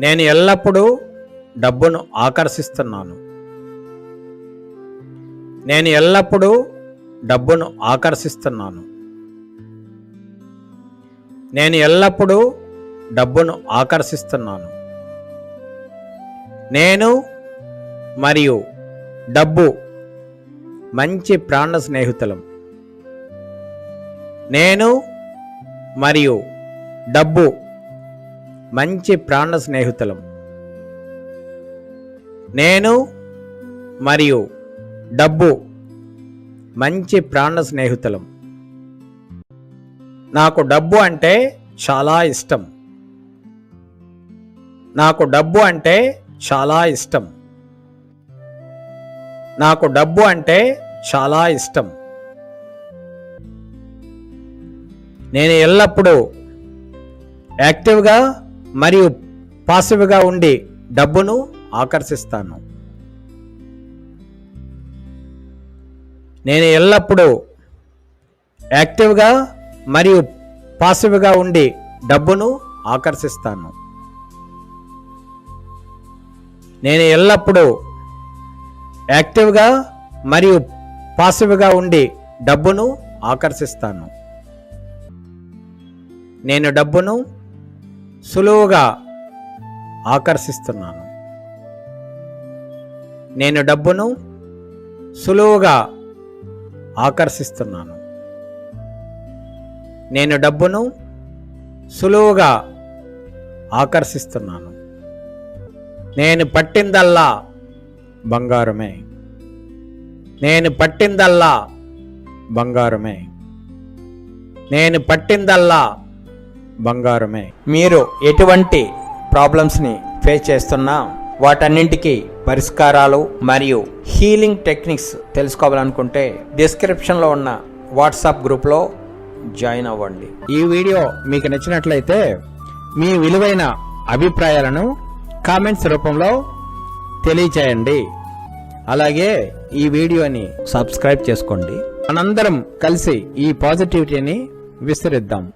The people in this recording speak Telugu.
నేను ఎల్లప్పుడూ డబ్బును ఆకర్షిస్తున్నాను. నేను ఎల్లప్పుడూ డబ్బును ఆకర్షిస్తున్నాను. నేను ఎల్లప్పుడూ డబ్బును ఆకర్షిస్తున్నాను. నేను మరియు డబ్బు మంచి ప్రాణ స్నేహితులం. నేను మరియు డబ్బు మంచి ప్రాణ స్నేహితులం. నేను మరియు డబ్బు మంచి ప్రాణ స్నేహితులం. నాకు డబ్బు అంటే చాలా ఇష్టం. నాకు డబ్బు అంటే చాలా ఇష్టం. నాకు డబ్బు అంటే చాలా ఇష్టం. నేను ఎల్లప్పుడూ యాక్టివ్గా మరియు పాసివ్గా ఉండి డబ్బును ఆకర్షిస్తాను. నేను ఎల్లప్పుడూ యాక్టివ్గా మరియు పాసివ్గా ఉండి డబ్బును ఆకర్షిస్తాను. నేను ఎల్లప్పుడూ యాక్టివ్గా మరియు పాసివ్గా ఉండి డబ్బును ఆకర్షిస్తాను. నేను డబ్బును సులువుగా ఆకర్షిస్తున్నాను. నేను డబ్బును సులువుగా ఆకర్షిస్తున్నాను. నేను డబ్బును సులువుగా ఆకర్షిస్తున్నాను. నేను పట్టిందల్లా బంగారమే. నేను పట్టిందల్లా బంగారమే. నేను పట్టిందల్లా బంగారమే. మీరు ఎటువంటి ప్రాబ్లమ్స్ని ఫేస్ చేస్తున్నా వాటన్నింటికి పరిష్కారాలు మరియు హీలింగ్ టెక్నిక్స్ తెలుసుకోవాలనుకుంటే డిస్క్రిప్షన్లో ఉన్న వాట్సాప్ గ్రూప్లో జాయిన్ అవ్వండి. ఈ వీడియో మీకు నచ్చినట్లయితే మీ విలువైన అభిప్రాయాలను కామెంట్స్ రూపంలో తెలియచేయండి. అలాగే ఈ వీడియోని సబ్స్క్రైబ్ చేసుకోండి. మనందరం కలిసి ఈ పాజిటివిటీని విస్తరిద్దాం.